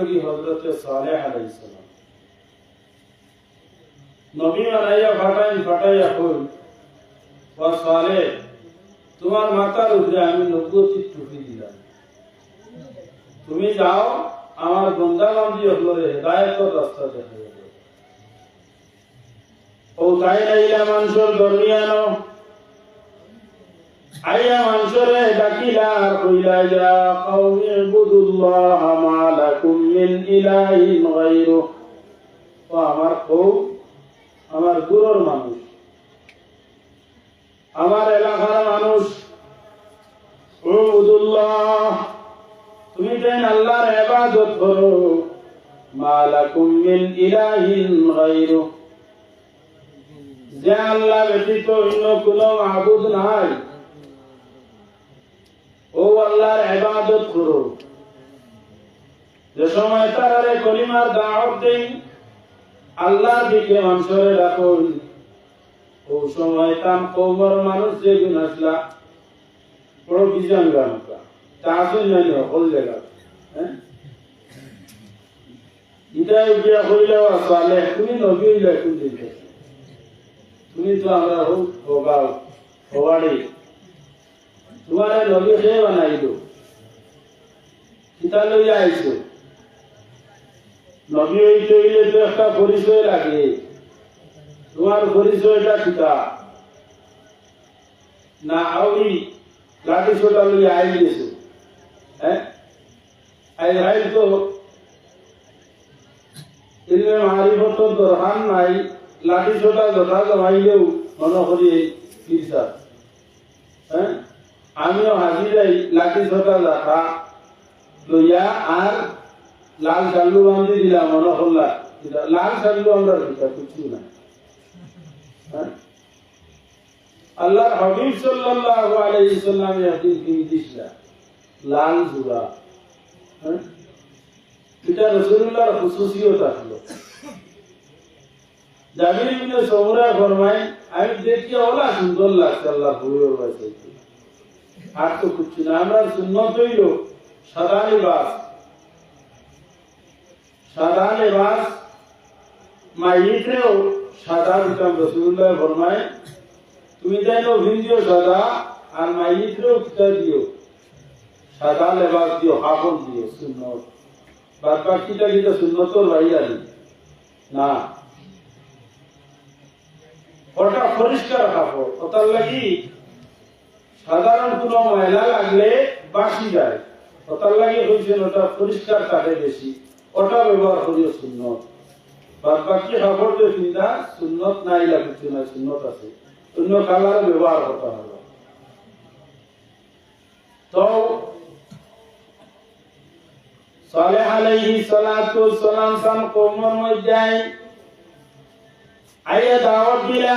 লগি হজরত সালেহ আলাইহিস সালাম। নবী বানাইয়া ফাটাই ফাটাইয়া কই, ও সালেহ, তোমার উপরে আমি টুপি দিলাম। তুমি যাও, আমার বন্দা বান্ধি হলরে হেদায়তর রাস্তা দেখা যাবে ও তাই মানুষের দরমিয়ানো আইয়া মানুষরে ডাকিলা কইলা, ইয়া কওমি ইবুদুল্লাহ মা লাকুম মিন ইলাহিন গায়রু ও আমার কও আমার দূরের মানুষ, আমার এলাকার মানুষ উবুদুল্লাহ তুমি যেন আল্লাহর ইবাদত করো, মা লাকুম মিন ইলাহিন গায়রু যে আল্লাহ ব্যতীত অন্য কোনো মাহবুদ নাই। ও আল্লাহর ইবাদত করো। যে সময় তারারে কলিমার দাওয়াত দেই আল্লাহর দিকে মানুষরে রাখুন। ও সময় তাম কৌমর মানুষ যে গুণ আসলা বড় জানি হল জায়গা। হ্যাঁ? ইটাই উঠিয়া হইলে সালে তুমি নবী হইলে, তুমি তো আমরা হোক ভোগাও ভোগাড়ি তোমার নবী সে বানাইল। কিতা লইয়া আইছো নবী হইতে হইলে তো একটা পরিচয় লাগে। তোমার পরিচয়টা কিতা? না আউরি লাঠি ছোটা লইয়া আই গেছো। হ্যাঁ? আই হাই তো। ইলমে মারিফত দরকার নাই, লাঠি ছোটা যথা জমাইলেও মনে করি হ্যাঁ? আমিও হাজি যাই লাঠি ছোটা দেখা লইয়া আর লাল চাল্লু বান্ধি দিলাম, মনে করলা লাল চাল্লু আমরা দিতা কিছু না হ্যাঁ? আল্লাহর হাবিব সাল্লাল্লাহু আলাইহি সাল্লাম একদিন কিনে দিছিলা লাল জুরা হ্যাঁ? এটা রাসূলুল্লাহর খুশুসিয়ত আসলো। জাবির ইবনে সমরা ফরমায়, আমি দেখি, ওলা সুন্দর লাগছে, আল্লাহ ভুয়ে বাঁচাইছে আর কিছু না। আমরা সুন্নত হইল সাদা লিবাস সাদা লিবাস মাইটরেও সাদা দিতাম রসুল্লাহ ফরমায়, তুমি জানো ভিন্দিও সাদা আর মাইটরেও কিতা দিও। সাদা লেবাস দিও কাপড় দিও, সুন্নত। বাদ বাকিটা কিন্তু সুন্নতর বাইরে না। ওটা পরিষ্কার কাপড় ওটার লাগি সাধারণ কোন ময়লা লাগলে বাসি যায়। ওটার লাগে হয়েছে ওটা পরিষ্কার থাকে বেশি। ওটা ব্যবহার করিও সুন্নত। বাদ বাকি কাপড় যে চিন্তা সুন্নত নাই লাগছে না, সুন্নত আছে। অন্য কালার ব্যবহার করতে হবে। তো, সালেহ আলাইহি সালাতু সালাম সাম কওমের মধ্যে আইয়া দাওয়াত দিলা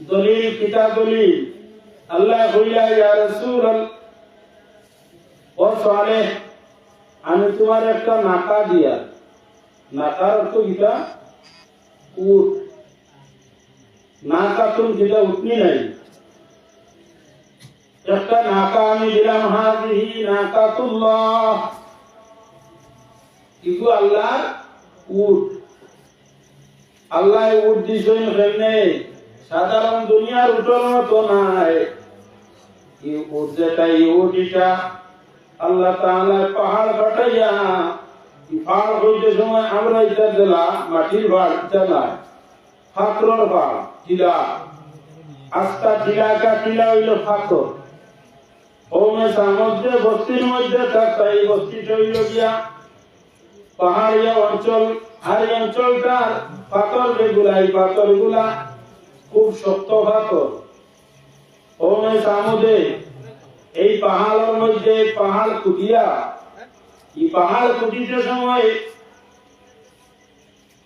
দলিল কিতা দলিল। আল্লাহ কইলা, ইয়া রাসূল ও সালেহ, আমি তোমার একটা নাকা দিয়া নাকার অর্থ কিতা? উট। নাকা তুমি যেটা উঠনি নাই। একটা নাকা আমি দিলাম, হাজিহি নাকাতুল্লাহ। ইগু আল্লাহর উট। আল্লাহ উট দিছেন কেমনে? সাধারণ দুনিয়ার উঠোর মতো নাই। উট এটা আল্লাহ তাআলা পাহাড় কাটাইয়া পাহাড় হইতে সময় আমরা এটা দিলা, মাটির ভাড় এটা না ফাকরর ভাড় টিলা। আস্তা টিলাকা টিলা হইল ফাকর ওমে সামুদ্রে বস্তির মধ্যে থাকতা এই বস্তিটা হইল গিয়া, পাহাড়িয়া অঞ্চল আর এই অঞ্চলটার পাথর যেগুলা, এই পাথরগুলা খুব শক্ত পাথর ওমে সামুদে এই পাহাড়ের মধ্যে পাহাড় কুটিয়া। এই পাহাড় কুটিতে সময়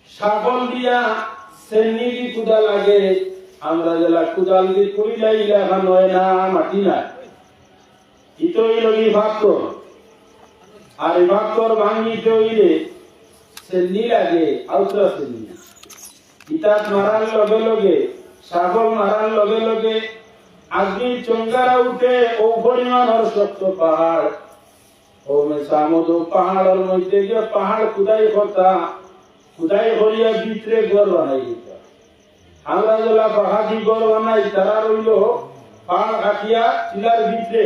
সাগল দিয়া সেন্নি কুদা লাগে। আমরা জেলা কুদাল দি কুড়িলাই লেখা নয় না মাটি না ইতই লগি ভাক্তর আর ভাক্তর ভাঙি তৈলে সেন্নি লাগে আউতরা সেন্নি ইতাত মারার লগে লগে সাগল মারার লগে লগে আগ্নি চঙ্গারা উঠে ও পরিমাণর শক্ত পাহাড়। ও সামুদ্র পাহাড়ের মধ্যে গিয়ে পাহাড় খুদাই করতা খুদাই করিয়া ভিতরে ঘর বানাই দিত। আমরা যেলা পাহাড়ি ঘর বানাই তারা রইল, পাহাড় কাটিয়া চিলার ভিতরে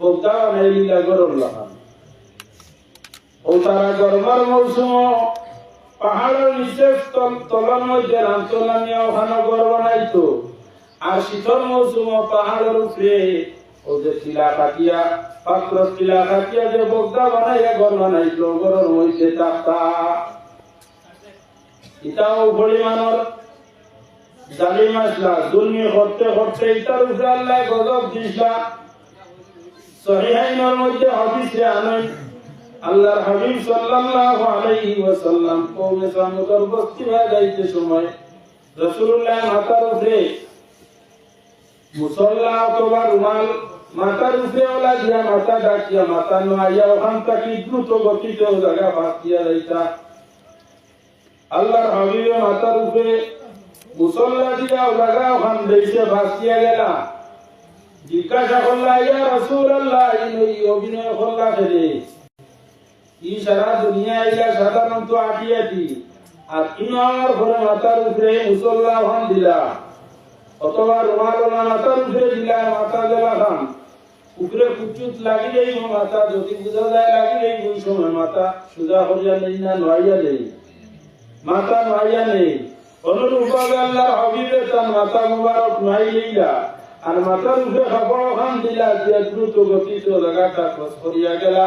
বগদা বানাই দিলা গরম লাগান। ও তারা গরমের মৌসুম পাহাড়ের নিচে তল- তলার মধ্যে রামচলানিয়া ওখানে ঘর বানাইতো, আর শীতল মৌসুম পাহাড়ের উপরে ও যে টিলা কাটিয়া পাত্র টিলা কাটিয়া যে বগদা বানাইয়া ঘর বানাইতো, ঘরের মধ্যে ইটাও পরিমাণর জালিম আসলা দুর্নি করতে করতে ইটার উপরে আল্লাহ গজব দিসলা। সহিহাইনের মধ্যে হাদিসে আনেন আল্লাহর হাবিব সাল্লাল্লাহু আলাইহি ওয়াসাল্লাম কওমে সামুদর বস্তি যাইতে সময় রাসূলুল্লাহ মাথার উপরে মুসল্লা অথবা রুমাল মাথার উপরে ওলা দিয়া মাথা ডাকিয়া মাথা নোয়াইয়া ওখান থেকে দ্রুত গতিতে ও জায়গা বাঁচিয়া যাইতা। আল্লাহর হাবিবে মাথার উপরে মুসল্লা দিয়া ও জায়গা ওখান দেশে বাঁচিয়া গেলা। জিজ্ঞাসা করলা, ইয়া রসুল আল্লাহ এই অভিনয় করলা ফেরে ই সারা দুনিয়া এলা সাধারণত আটিয়াটি। আর ইনো আমার ঘরে মাথার উপরে মুসল্লা ওখান দিলা। অথবা রুমাল মাথার উপরে দিলা মাথা গেলা খান উপরে কুচুত লাগিলেই মাথা যদি বুঝা যায় লাগিলেই ওই সময় মাথা সুজা করিয়া নেই না নয়াইয়া নেই। মাথা নয়াইয়া নেই। অনুরূপভাবে আল্লাহ হবিবে তার মাথা মুবারক নয় লইলা আর মাথার উপরে খাবার খান দিলা যে দ্রুত গতিতে জায়গাটা ক্রস করিয়া গেলা।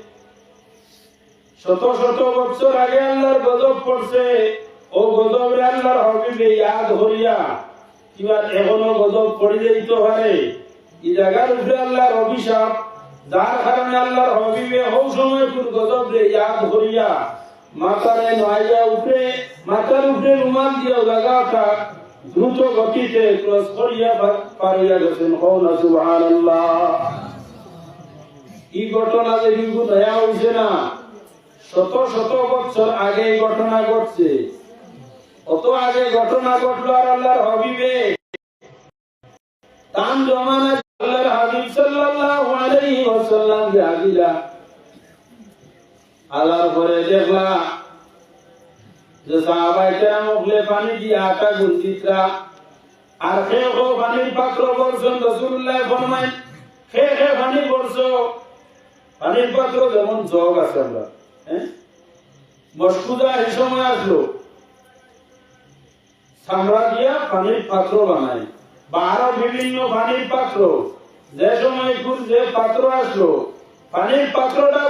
শত শত বছর আগে আল্লাহর গজব পড়ছে। ও গজবে আল্লাহর হবিবে ইয়াদ হইয়া কিবা এখনও গজব পড়ে যাইতে পারে? এই জায়গার উপরে আল্লাহর অভিশাপ, যার কারণে আল্লাহর হবিবে হৌ সময় তোর গজব রে ইয়াদ হইয়া মাথারে নয়াইয়া উপরে, মাথার উপরে রুমাল দিয়া জায়গাটা দ্রুত গতিতে ক্রস করিয়া পারিয়া গেছেন। হৌ না, সুবহানাল্লাহ। এই ঘটনা যে কিন্তু দয়া হইছে না শত শত বছর আগে ঘটনা ঘটছে। অত আগে ঘটনা ঘটলো আর আল্লাহর হবিবে। তাম জমানা আল্লাহর হাবিব সাল্লাল্লাহু আলাইহি ওয়াসাল্লাম আগিলা আল্লাহর পরে দেখলা যে সাহাবায়ে কেরাম ওখলে পানি দিয়ে আটা গুনতিতরা আর খে খো পানির পাত্র বলছেন রাসূলুল্লাহ ফরমায় খে খে পানি বলছো পানির পাত্র যেমন জগ আছে হ্যাঁ মসকুদা এই সময় আসলো। চামড়া দিয়া পানির পাত্র বানায়। বিভিন্ন পানির পাত্র। যে সময় যে পাত্র আসলো, পানির পাত্রটা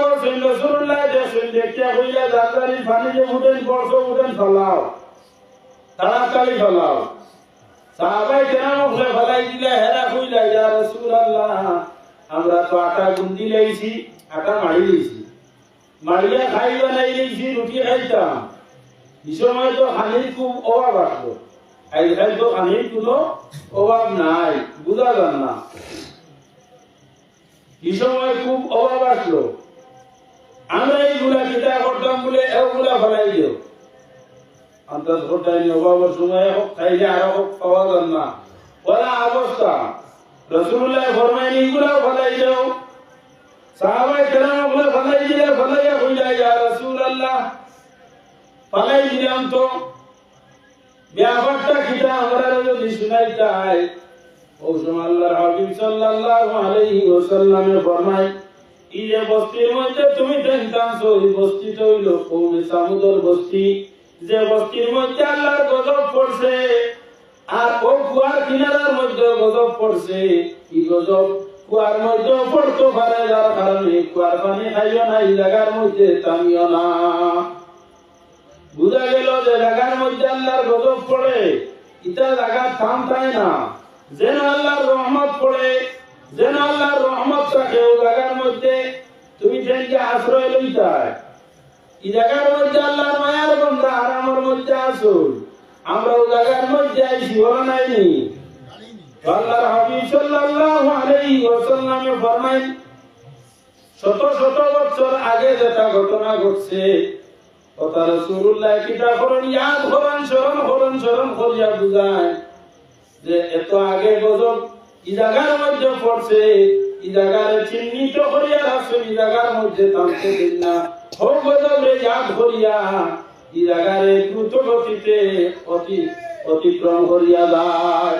যাত্রারি পানি যে উঠেন পড়ছো উঠেন, ফলাও। তাড়াতাড়ি ফলাও। কেন মুখলে ফলাই দিলে, হেরা কইলা, ইয়া আমরা তো আটা গুন্দি লাইছি আটা মারি লইছি মারিয়া খাইবা নাই লইছি রুটি খাইতাম। এই সময় তো হানির খুব অভাব আসলো। আজকাল তো হানির কোনো অভাব নাই, বুঝা যান না। এই খুব অভাব আসলো। আমরা এইগুলা কিতা করতাম বলে এগুলা ফেলাই দিও। অন্তত ঘটাইনি অভাবের সময় হোক, খাইলে আরও হোক, পাওয়া যান না। ওরা অবস্থা। রসুল্লাহ ফরমাইনি এগুলাও ফেলাই দেও। ব্যাপারটা আমরা যদি শুনাইতাই ও সময় আল্লাহর হাবিব এই মধ্যে তুমি দেখতাছো এই বস্তিটা হইল কৌমে সামুদর বস্তি। যে বস্তির মধ্যে আল্লাহর গজব পড়ছে, আর ও কুয়ার কিনারার মধ্যে গজব পড়ছে কি গজব কুয়ার মধ্যে পড়তে পারে যার কারণে কুয়ার পানি, খাইও না, এই জায়গার মধ্যে তামিও না। বুঝা গেল যে জায়গার মধ্যে আল্লাহর গজব পড়ে, ইটা জায়গা থাম থাকে না? যেন আল্লাহর রহমত পড়ে, যেন আল্লাহর রহমত থাকে, ও জায়গার মধ্যে তুমি সেনকে আশ্রয় লইতায় এই জায়গার মধ্যে আল্লাহর মায়ার বন্ধা আর আমার মধ্যে আসুন আমরা ও জায়গার মধ্যে আইসি বলা নাইনি আল্লাহর হাবিব সাল্লাল্লাহু আলাইহি ওয়াসাল্লামে ফরমাইন, শত শত বছর আগে যেটা ঘটনা ঘটছে কথা রাসূলুল্লাহ কিতা করেন ইয়াদ করেন স্মরণ করেন স্মরণ করিয়া বুঝায় যে এত আগে গজব ই জায়গার মধ্যে পড়ছে ই জায়গার চিহ্নিত করিয়া ই জায়গার মধ্যে থামতে দিন না। গজবে ইয়াদ করিয়া ই দ্রুত গতিতে অতি অতিক্রম করিয়া যায়।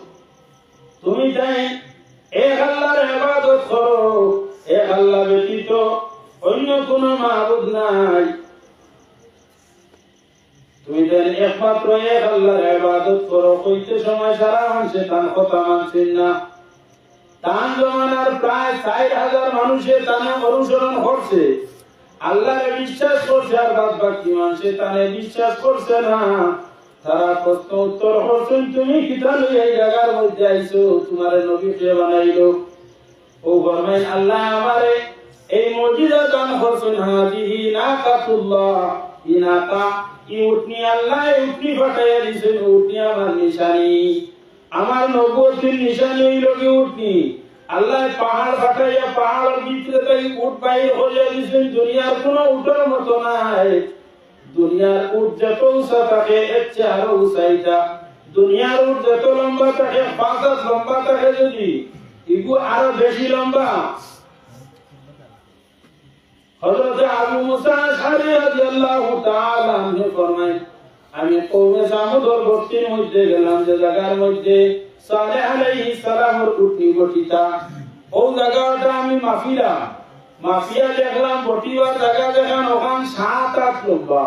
তুমি তাই এক আল্লাহর ইবাদত করো এক আল্লাহ ব্যতীত অন্য কোন মাহবুদ নাই। তুমি দেন একমাত্র এক আল্লাহর ইবাদত করো, কইতে সময় সারা মানুষে তান কথা মানছেন না। তান জমানার প্রায় ষাট হাজার মানুষে তানে অনুসরণ করছে। আল্লাহরে বিশ্বাস করছে আর বাদ বাকি মানুষে তানে বিশ্বাস করছে না। তারা প্রশ্ন উত্তর করছেন, তুমি কিতা এই জায়গার মধ্যে আইছো? তোমার নবী কে বানাইলো? ও ফরমাইন, আল্লাহ আমারে এই মুজিজা দান করছেন হাদিহি নাকাতুল্লাহ। ইনাকা ই উটনি আল্লাহ উটনি ফাটাইয়া দিছেন উটনি আমার নিশানি। আমার নবুয়তির নিশানি হইল কি উটনি? আল্লাহ পাহাড় ফাটাইয়া পাহাড়ের ভিতরে উট বাইর হইয়া দিছেন, দুনিয়ার কোনো উটের মতো নাই। দুনিয়ার উট যত থাকে, এর চেয়ে আরও দুনিয়ার যত লম্বা থাকে, পাঁচ হাত লম্বা থাকে যদি, ইগু আরও বেশি লম্বা। হযরত আবু মুসা রাদিয়াল্লাহু তাআলা আনহু ফরমায়, আমি কওমে সামুদর বস্তির মধ্যে গেলাম, যে জায়গার মধ্যে সালেহ আলাইহিস সালামের উটনি বটিতা ও জায়গাটা আমি মাফিলা মাফিয়া দেখলাম, বটিবার জায়গা দেখান লম্বা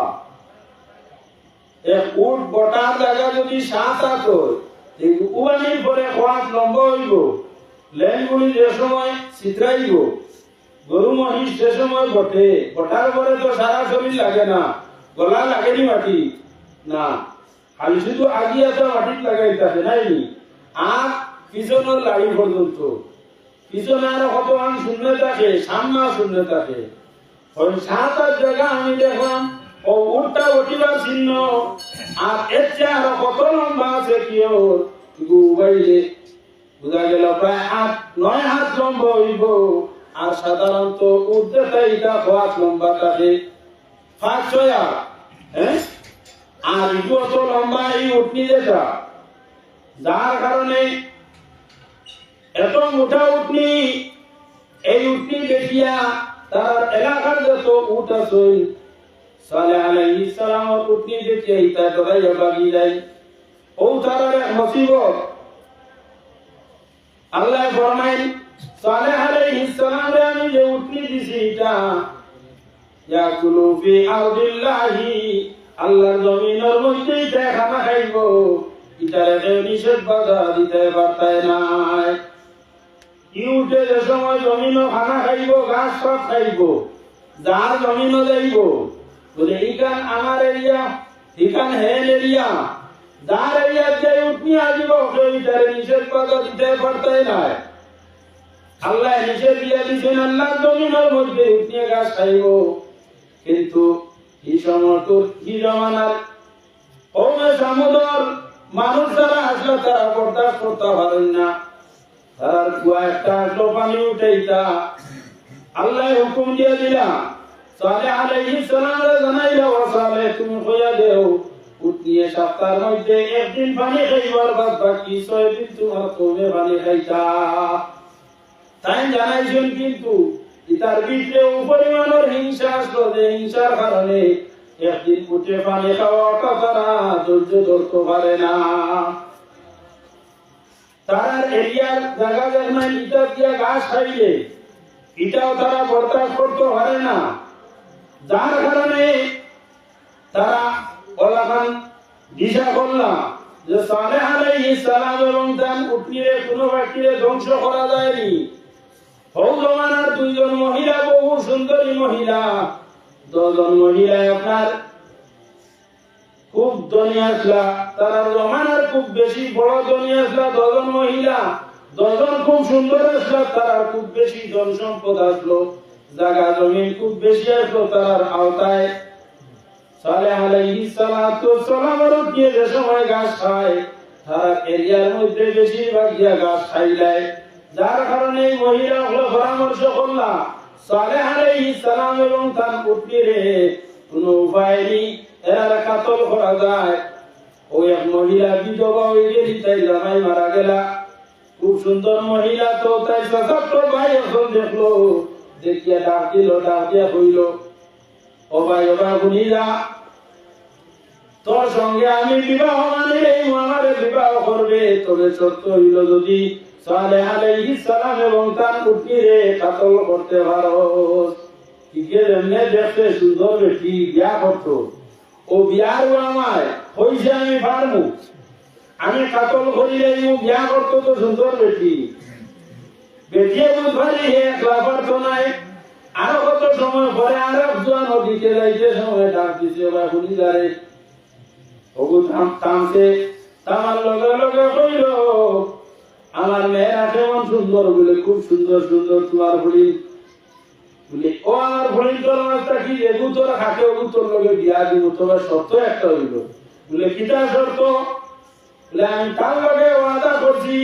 এক উট বটার জায়গা যদি সাত পরে লম্বা হইব। লেনগুলি যে সময় চিত্রাইব গরু মহিষ সময় বটে। বটার পরে তো সারা শরীর লাগে না। গলা লাগেনি মাটি? না। খালি শুধু আগিয়া তো মাটিত লাগাইতেছে নাই আর পিছনের লাড়ি পর্যন্ত পিছনে কত আন শূন্য থাকে সামনা শূন্য থাকে ওই সাত আট জায়গা আমি দেখলাম, ও উঠটা উঠিবার চিহ্ন। আর এর চেয়ে আরও কত লম্বা আছে কি ওর উবাইলে বোঝা গেল প্রায় আট, নয় হাত লম্বা হইব। আর সাধারণত উর্ধেটা এটা পাঁচ লম্বা থাকে। পাঁচ, ছয় হ্যাঁ? আর ইগু অত লম্বা এই উঠনি যেটা যার কারণে এত মোটা উঠনি এই উঠনি দেখিয়া তার এলাকার যত উঠ আছে, সালে বাগি যায় ও তার এক আল্লাহ সালাম রে আমি যে দিছি, এটা ইয়াকুলু ফি আরদিল্লাহি, আল্লাহর জমিনের মধ্যে এটা খানা খাইব ইটারে নিষেধ বাধা দিতে পারতায় নাই। ই উঠে যে সময় জমিনও খানা খাইব, ঘাস পাত খাইব যার জমিনও যাইব বলে, ইখান আমার এরিয়া ইখান হেল এরিয়া যার এরিয়া যাই উঠনি আসিব কেউ ইটারে নিষেধ বাধা দিতে পারতায় নাই। আল্লাহ নিষেধ দিয়া আল্লাহ মধ্যে উঠনিয়ে গাছ খাইব। কিন্তু সময় তোর কি জমানার ওমে সামুদর মানুষ যারা আসলে তারা বরদাস্ত করতে পারেন না তার কয়েকটা আসলো পানি উঠাইতা। আল্লাহ হুকুম দিয়ে দিলা, সালে আলাইহিস সালাম জানাইলা ওয়াসাল সপ্তাহের মধ্যে একদিন পানি খাইবার বাদ বাকি ছয় দিন তোমার পানি খাইতা। তাই জানাইছেন কিন্তু তার ভিতরে পরিমাণের হিংসা আসলো হিংসার কারণে একদিন উঠে পানি খাওয়াটা তারা ধৈর্য ধরতে পারে না। তার এরিয়ার জায়গা জায়গা ইটা দিয়া গাছ খাইলে এটাও তারা বরদাস্ত করতে পারে না। যার কারণে তারা ওলাখান দিশা করলাম যে সালেহ আলাইহিস সালাম এবং তার উটনিরে কোনো ব্যক্তিরে ধ্বংস করা যায়নি। হৌ দুইজন মহিলা, বহু সুন্দরী মহিলা। দুজন মহিলা আপনার খুব ধনী আসলা, তারা খুব বেশি বড় ধনী আসলা দজন মহিলা। দজন খুব সুন্দর আসলা, তারা খুব বেশি ধন সম্পদ আসলো। জায়গা জমিন খুব বেশি আসলো তার আওতায়। সালেহ আলাইহিস সালাতু সালামের দিয়ে যে সময় ঘাস খায়, তারা এরিয়ার মধ্যে বেশিরভাগ গিয়া ঘাস খাইলায় যার কারণে মহিলা হলো পরামর্শ করলা, সালেহ আলাইহিস সালাম এবং তার পুত্রীরে কোনো উপায় নেই। এরা কাতল করা যায়। ওই এক মহিলা বিধবা হয়ে গেলি, তাই জামাই মারা গেলা। খুব সুন্দর মহিলা তো, তাই সশক্ত ভাই এখন দেখল। দেখিয়া ডাক দিল, ডাক দিয়া হইল ও ভাই ও ভাই শুনিলা তোর সঙ্গে আমি বিবাহ মানিলে আমারে বিবাহ করবে। তবে সত্য হইল যদি সালেহ আলাইহিস সালাম এবং তার পুত্রীরে কাতল করতে পারো। এমনি দেখতে সুন্দর বেটি বিয়া করতো? ও বিয়ার আমায় হইছে আমি পারব আমি কাতল করিলে ও বিয়া করতো তো সুন্দর বেটি। বেটিয়ে বুধবারই হে একলা পারতো নাই আরও কত সময় পরে আর একজন নদীতে যাইতে সময় ডাক দিছে বা শুনি দাঁড়ে ওগু থাম থামছে তামার লগে লগে কইল, আমার মেয়েরা কেমন সুন্দর বলে খুব সুন্দর সুন্দর তোমার ভুলি তোর মাছটা কি এগু তোর খাকে লগে বিয়া দিব তোমার শর্ত একটা হইল? বলে কিটা শর্ত? বলে, আমি তার লগে ওয়াদা করছি।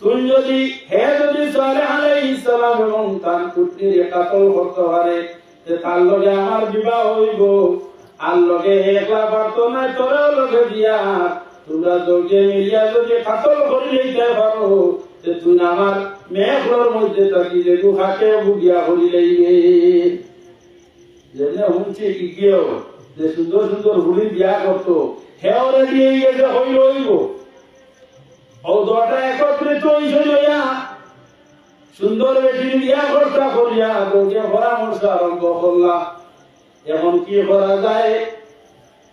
তুই যদি, হে যদি সালেহ আলাইহিস সালাম এবং তার পুত্রীর কাতল করতে যে তার লগে আমার বিবাহ হইব আর লগে একলা পারতো না লগে দিয়া, তোমরা মিলিয়া যদি কাতল করে পারো যে তুই আমার মেঘর মধ্যে থাকি যে গুহাকে বুগিয়া করি লইবে যেনে কি কেউ যে সুন্দর সুন্দর হুড়ি বিয়া করতো গেছে ও দটা একত্রিত হইছে লইয়া, সুন্দর বিয়া করিয়া পরামর্শ আরম্ভ এখন কি করা যায়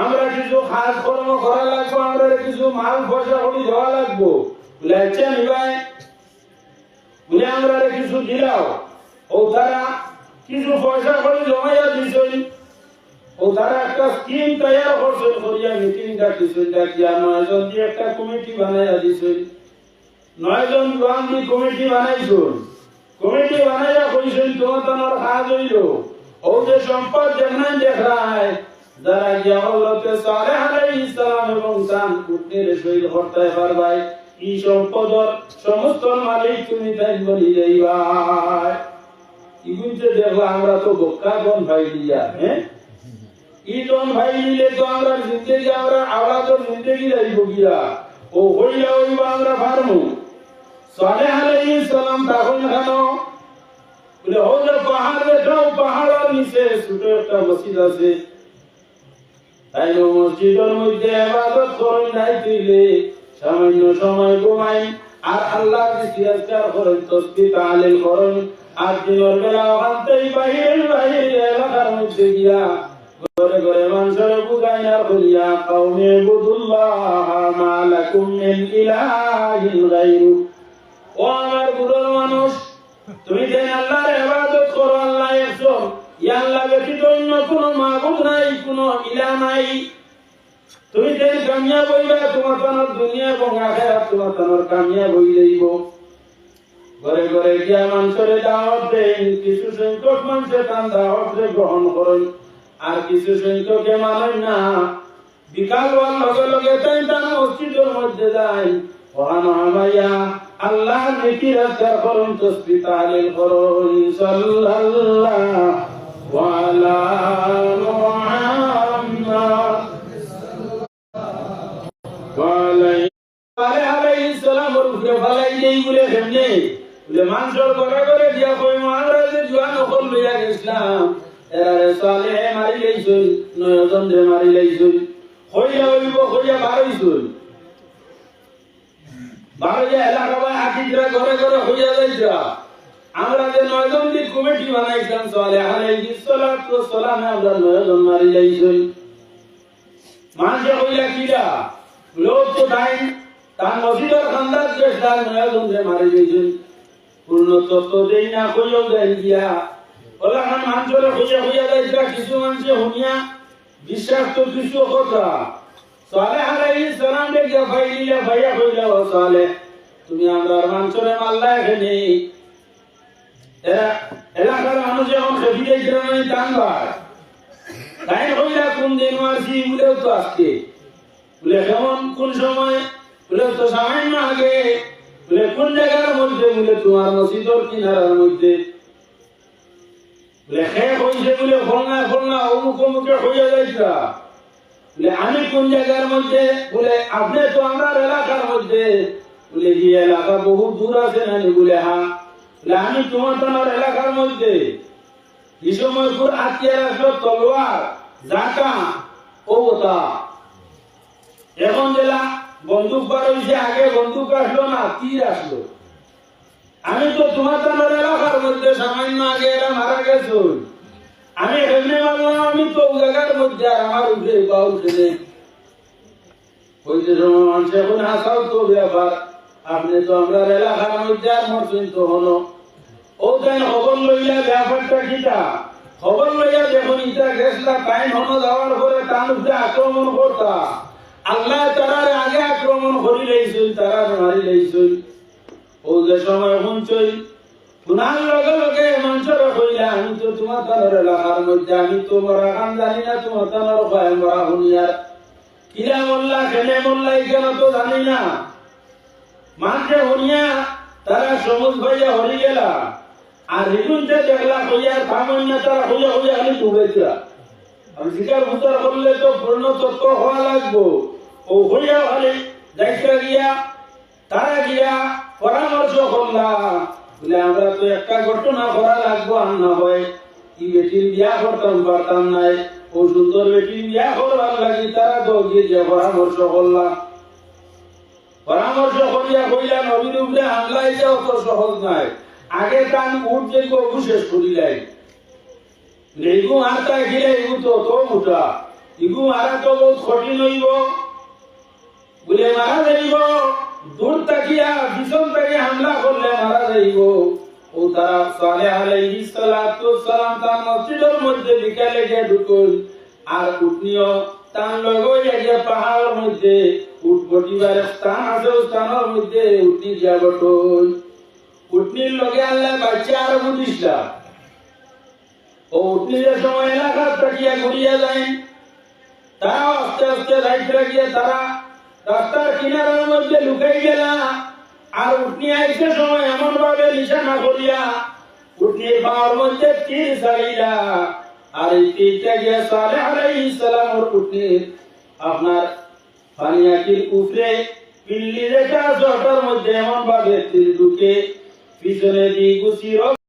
আমরা কিছু খাস কর্ম করা লাগবো, আমরা কিছু মাল পয়সা করি দেওয়া লাগবো। আচ্ছা নিবাই বলে আমরা কিছু দিলাও। ও তারা কিছু পয়সা করে জমাইয়া দিছেন। ও তারা একটা স্কিম তৈরি করছেন, করিয়া মিটিং ডাকিছেন ডাকিয়া নয়জন দিয়ে একটা কমিটি বানাইয়া দিছেন। নয়জন জোয়ান দিয়ে কমিটি বানাইছেন। কমিটি বানাইয়া কইছেন, তোমার তোমার কাজ হইল। ও যে সম্পদ যেখানে দেখায় যারা গিয়া হজরতে সালেহ আলাইহিস সালাম এবং তার পুত্রের শহীদ করতে পারবাই এই সম্পদর সমস্ত মালিক তুমি তাই বলি যাইবাই ইগুনতে দেখলা আমরা তো বোকা কোন ভাই দিয়া হ্যাঁ ই জন ভাই নিলে তো আমরা জিন্দগি আমরা আওলা তো জিন্দগি যাইব গিয়া। ও হইলা হইবা আমরা পারমু সালেহ আলাইহিস সালাম তখন কেন বলে যে পাহাড় পাহাড়ের নিচে ছোট একটা মসজিদ আছে। তাই মসজিদের মধ্যে ইবাদত করেন নাই তুইলে সামান্য সময় ঘুমাই। আর আল্লাহ জিকিরাজকার করেন তসবি তালিল করেন, আর দিনের বেলা ওখানতেই বাহির বাহির এলাকার মধ্যে গিয়া ঘরে ঘরে মানুষের বুঝাই আর বলিয়া কাউমে বুদুল্লাহ মা লাকুম মিন ইলাহিন গায়রু। ও আমার বুড়োর মানুষ, তুমি যে আল্লাহর ইবাদত করো, আল্লাহ একজন। কিছু গ্রহণ করেন, আর কিছু সংখ্যকে মানেন না। বিকাল লগে লগে মসজিদের মধ্যে যায়। আল্লাহ নেকির আজকার করুন করুন সাল্লাল্লাহু মানুষের ঘরে ঘরে দিয়া কই মহারাজে জুয়ান হল লইয়া গেছিলাম এরারে সালে মারি লাইছুন নয়জন রে মারি লাইছুন হইয়া হইব হইয়া বারইছুন বারইয়া এলাকা বা আকিদরা ঘরে ঘরে হইয়া যাইছা আমরা যে নয়জন দিন কমিটি বানাইছিলাম সালে আলাইহিস সালাতু সালামে, আমরা নয়জন মারি লাইছুন মানুষে হইয়া কিরা লোক তো টাইম তার মসজিদের খান্দার যে তার নয়জন যে মারি দিয়েছেন পূর্ণ তত্ত্ব দেই না, কইও দেন দিয়া। ওলা খান মানুষের হইয়া হইয়া যাইতা কিছু মানুষে শুনিয়া বিশ্বাস তো কিছু কথা। সালে আলাইহিস সালাম গিয়া ভাইয়া কইলা, ও সালে তুমি আমরা মানুষের মাল্লা এখানে এলাকার মানুষ এখন খেপিয়ে গ্রামে টানবার তাই হইলা কোন দিন মাসি বলেও তো আজকে বলে কেমন? কোন সময়? বলে তো সামান্য আগে। বলে কোন জায়গার মধ্যে? বলে তোমার মসজিদর কিনারার মধ্যে। বলে হে হইছে বলে ফলনা ফলনা, অমুক অমুকে হইয়া যাইতা। বলে আমি কোন জায়গার মধ্যে? বলে আপনি তো আমার এলাকার মধ্যে। বলে যে এলাকা বহু দূর আছে নানি বলে হ্যাঁ আমি তোমার তোমার এলাকার মধ্যে এই সময় পুর আত্মীয় আসলো তলোয়ার, জাকা ওতা এখন যেলা বন্দুক বার হয়েছে আগে বন্দুক আসলো না, তীর আসলো। আমি তো তোমার তোমার এলাকার মধ্যে সামান্য আগে এরা মারা গেছো। আমি এমনি মারলাম আমি তো জায়গার মধ্যে আর আমার উঠে বা উঠে নেই। হইতে মানুষ, এখন আসাও তো ব্যাপার। আপনি তো আমরা এলাকার মধ্যে আর মরছেন তো হলো ও তাই খবর লইলা ব্যাপারটা কিটা খবর লইয়া যখন ইটা গেছলা টাইম হনো যাওয়ার পরে তার উপরে আক্রমণ করতা। আল্লাহ তারার আগে আক্রমণ করি লইছিল তারার মারি লইছিল ও যে সময় শুনছই, শুনার লগে লগে মানুষের কইলা, আমি তো তোমার তানোর এলাকার মধ্যে, আমি তো মরা কাম জানি না, তোমার তানোর ভয় মরা শুনিয়ার কিরা মোল্লা কেনে মোল্লা এখানে তো জানি না। মানুষে শুনিয়া তারা সমুজ ভাইয়া হরি গেলা। আর হিগুনতে দেখলা হইয়া থামন্য তারা হইয়া হইয়া আর শিকার ভূতার করলে তো হওয়া লাগবো। ও দায়িত্ব গিয়া, তারা গিয়া পরামর্শ করলা। আমরা তো লাগবো, আর না কি করতাম নাই। ও লাগি, তারা পরামর্শ করলা। পরামর্শ করিয়া কইলা নবীর উপরে হামলা এটা অত সহজ নয়। আগে কান উঠ যে গু শেষ করিলাই ইগু আরটা গিলে ইগু তো তো মুটা ইগু আরা তো বহুত কঠিন হইব। বলে, মারা যাইব। দূর তাকিয়া পিছন থেকে হামলা করলে মারা যাইব। ও তারা সালে আলাইহিস সালাতু সালাম তার মসজিদের মধ্যে বিকালে গিয়ে ঢুকুন। আর উঠনিও তার লগই গিয়ে পাহাড়ের মধ্যে উঠ স্থান আছে স্থানের মধ্যে উঠনি গিয়া বটুন উঠনির লগে আল্লাহ বাচ্চা আর বুঝিসলা ও উঠনির সময় এলাকা তাকিয়া ঘুরিয়া যায় তারাও আস্তে আস্তে রাইট গিয়ে তারা রাস্তার কিনারার মধ্যে লুকাই গেলা আর উঠনি আইসে সময় এমন ভাবে নিশানা করিয়া উঠনির পাওয়ার মধ্যে তীর সারিলা আর এই তীরটা গিয়ে সালে আলাইহিস সালাম ওর উঠনির আপনার পানিয়াকির উপরে পিল্লি রেখা জটার মধ্যে এমন ভাবে ঢুকে পিছনে দিয়ে গুছিয়ে